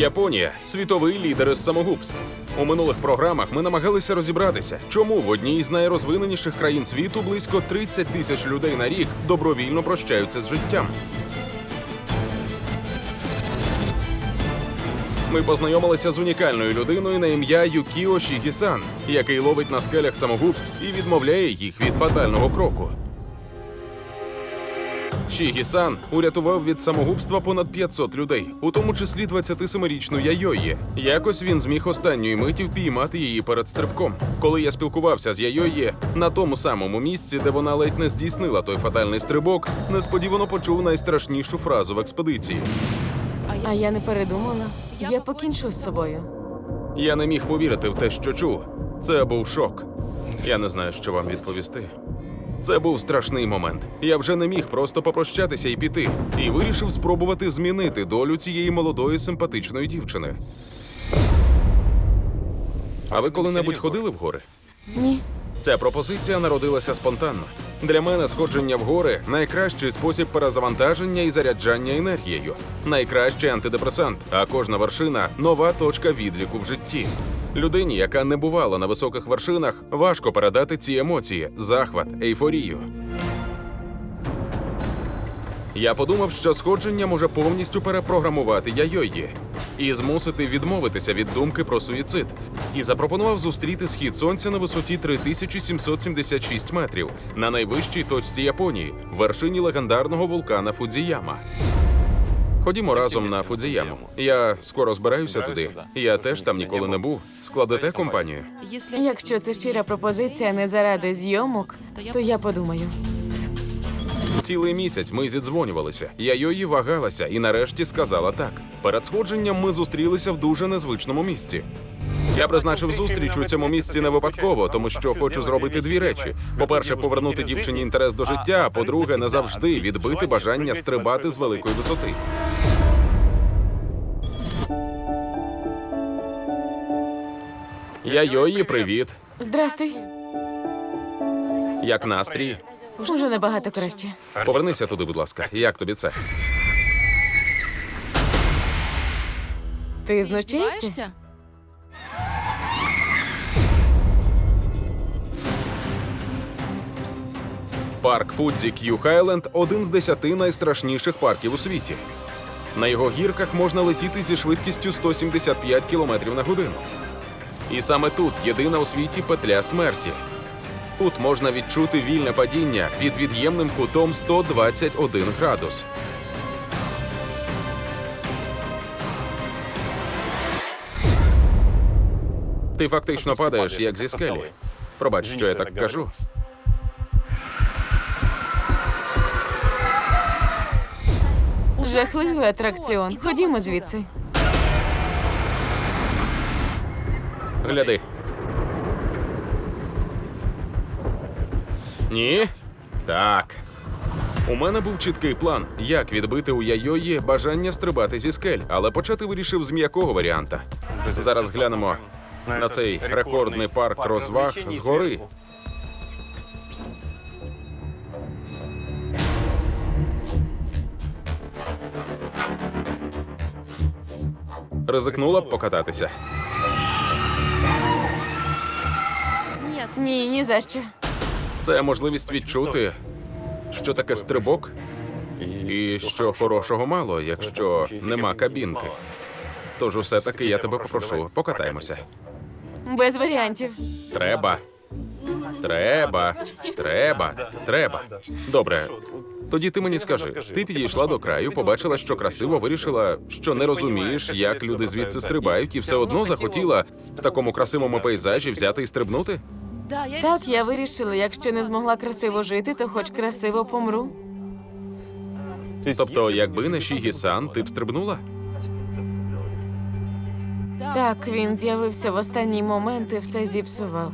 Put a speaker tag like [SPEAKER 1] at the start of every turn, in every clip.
[SPEAKER 1] Японія світовий лідер із самогубств. У минулих програмах ми намагалися розібратися, чому в одній із найрозвиненіших країн світу близько 30 тисяч людей на рік добровільно прощаються з життям. Ми познайомилися з унікальною людиною на ім'я Юкіо Шігісан, який ловить на скелях самогубців і відмовляє їх від фатального кроку. Шігі-сан урятував від самогубства понад 500 людей, у тому числі 27-річну Яйої. Якось він зміг останньої миті впіймати її перед стрибком. Коли я спілкувався з Яйої на тому самому місці, де вона ледь не здійснила той фатальний стрибок, несподівано почув найстрашнішу фразу в експедиції.
[SPEAKER 2] А я не передумала. Я покінчу з собою.
[SPEAKER 1] Я не міг повірити в те, що чув. Це був шок. Я не знаю, що вам відповісти. Це був страшний момент. Я вже не міг просто попрощатися і піти, і вирішив спробувати змінити долю цієї молодої симпатичної дівчини. А ви коли-небудь ходили в гори?
[SPEAKER 2] Ні.
[SPEAKER 1] Ця пропозиція народилася спонтанно. Для мене сходження в гори найкращий спосіб перезавантаження і заряджання енергією, найкращий антидепресант, а кожна вершина нова точка відліку в житті. Людині, яка не бувала на високих вершинах, важко передати ці емоції, захват, ейфорію. Я подумав, що сходження може повністю перепрограмувати Яйої і змусити відмовитися від думки про суїцид. І запропонував зустріти схід сонця на висоті 3776 метрів на найвищій точці Японії, вершині легендарного вулкана Фудзіяма. Ходімо разом на Фудзіяму. Я скоро збираюся туди. Я теж там ніколи не був. Складете компанію.
[SPEAKER 2] Якщо це щира пропозиція не заради зйомок, то я подумаю.
[SPEAKER 1] Цілий місяць ми зідзвонювалися. Яйої вагалася і нарешті сказала так. Перед сходженням ми зустрілися в дуже незвичному місці. Я призначив зустріч у цьому місці не випадково, тому що хочу зробити дві речі: по-перше, повернути дівчині інтерес до життя, а по-друге, назавжди відбити бажання стрибати з великої висоти. Яйої, привіт.
[SPEAKER 2] Здрастуй.
[SPEAKER 1] Як настрій?
[SPEAKER 2] Уже набагато краще.
[SPEAKER 1] Повернися туди, будь ласка. Як тобі це?
[SPEAKER 2] Ти знущаєшся?
[SPEAKER 1] Парк Фудзі К'ю Хайленд один з десяти найстрашніших парків у світі. На його гірках можна летіти зі швидкістю 175 км на годину. І саме тут єдина у світі петля смерті. Тут можна відчути вільне падіння під від'ємним кутом 121 градус. Ти фактично падаєш як зі скелі. Пробач, що я так кажу.
[SPEAKER 2] Жахливий атракціон. Ходімо звідси.
[SPEAKER 1] Гляди. Ні? Так. У мене був чіткий план, як відбити у Яйої бажання стрибати зі скель, але почати вирішив з м'якого варіанта. Зараз глянемо на цей рекордний парк розваг згори. Ризикнула б покататися.
[SPEAKER 2] Ні, ні за що.
[SPEAKER 1] Це можливість відчути, що таке стрибок, і що хорошого мало, якщо нема кабінки. Тож усе таки я тебе попрошу, покатаємося.
[SPEAKER 2] Без варіантів.
[SPEAKER 1] Треба. Треба. Треба. Треба. Добре. Тоді ти мені скажи, ти підійшла до краю, побачила, що красиво, вирішила, що не розумієш, як люди звідси стрибають, і все одно захотіла в такому красивому пейзажі взяти і стрибнути?
[SPEAKER 2] Так, я вирішила, якщо не змогла красиво жити, то хоч красиво помру.
[SPEAKER 1] Тобто, якби не Шігі-сан, ти б стрибнула?
[SPEAKER 2] Так, він з'явився в останній момент і все зіпсував.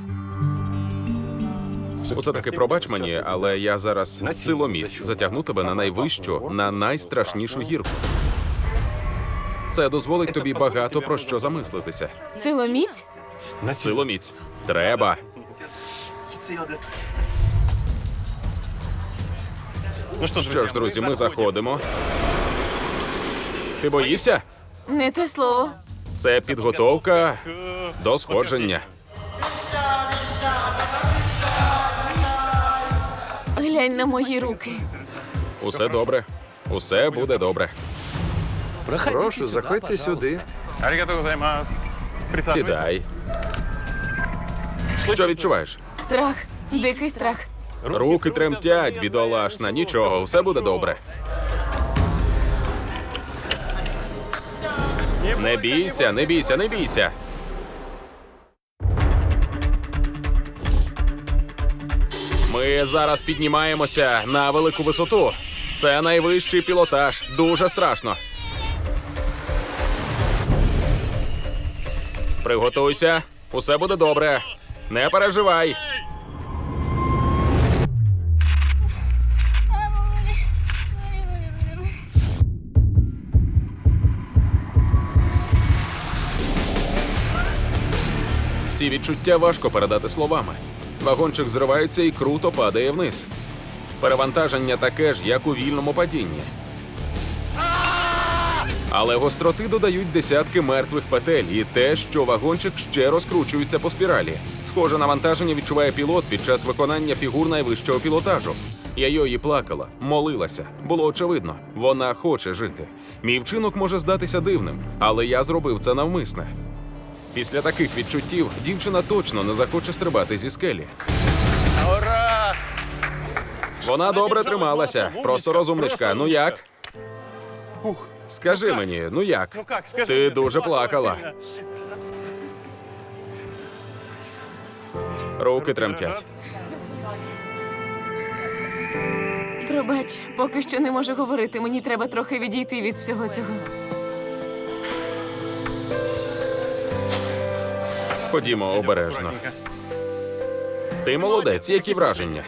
[SPEAKER 1] Усе таки пробач мені, але я зараз силоміць затягну тебе на найвищу, на найстрашнішу гірку. Це дозволить тобі багато про що замислитися.
[SPEAKER 2] Силоміць?
[SPEAKER 1] Силоміць. Треба.
[SPEAKER 3] Lazio ну що ж,
[SPEAKER 1] Що ж, друзі, ми заходимо. Ти боїшся?
[SPEAKER 2] Не те слово.
[SPEAKER 1] Це підготовка до сходження.
[SPEAKER 2] Глянь на мої руки.
[SPEAKER 1] Усе добре. Усе буде добре.
[SPEAKER 3] Прошу, заходьте сюди.
[SPEAKER 4] Арігато займас.
[SPEAKER 1] Сідай. Що відчуваєш?
[SPEAKER 2] Страх, дикий страх.
[SPEAKER 1] Руки тремтять, бідолашна. Нічого, все буде добре. Не бійся, не бійся, не бійся. Ми зараз піднімаємося на велику висоту. Це найвищий пілотаж. Дуже страшно. Приготуйся. Усе буде добре. Не переживай. Ці відчуття важко передати словами. Вагончик зривається і круто падає вниз. Перевантаження таке ж, як у вільному падінні. Але гостроти додають десятки мертвих петель і те, що вагончик ще розкручується по спіралі. Схоже навантаження відчуває пілот під час виконання фігур найвищого пілотажу. Я її плакала, молилася. Було очевидно, вона хоче жити. Мій вчинок може здатися дивним, але я зробив це навмисне. Після таких відчуттів дівчина точно не захоче стрибати зі скелі.
[SPEAKER 4] Ура!
[SPEAKER 1] Вона добре трималася, просто розумничка. Ну як?
[SPEAKER 4] Ух.
[SPEAKER 1] Скажи мені, ну як?
[SPEAKER 4] Ну.
[SPEAKER 1] Ти дуже плакала. Руки тремтять.
[SPEAKER 2] Пробач, поки що не можу говорити. Мені треба трохи відійти від всього цього.
[SPEAKER 1] Ходімо обережно. Ти молодець, які враження?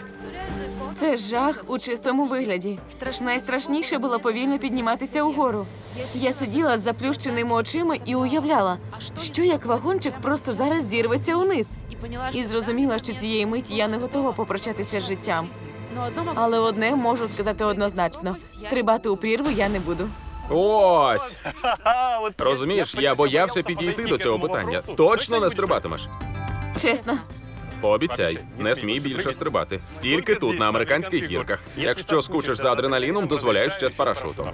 [SPEAKER 2] Це жах у чистому вигляді. Найстрашніше було повільно підніматися угору. Я сиділа з заплющеними очима і уявляла, що як вагончик просто зараз зірветься униз. І зрозуміла, що цієї миті я не готова попрощатися з життям. Але одне можу сказати однозначно: стрибати у прірву я не буду.
[SPEAKER 1] Ось! Розумієш, я боявся підійти до цього питання. Точно не стрибатимеш.
[SPEAKER 2] Чесно,
[SPEAKER 1] Пообіцяй, не смій більше стрибати. Тільки тут, на американських гірках. Якщо скучиш за адреналіном, дозволяю ще з парашутом.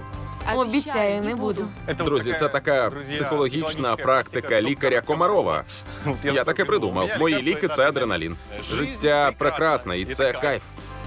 [SPEAKER 2] обіцяю, не буду.
[SPEAKER 1] Друзі, це така психологічна практика лікаря Комарова. Я таке придумав. Мої ліки це адреналін. Життя прекрасне і це кайф.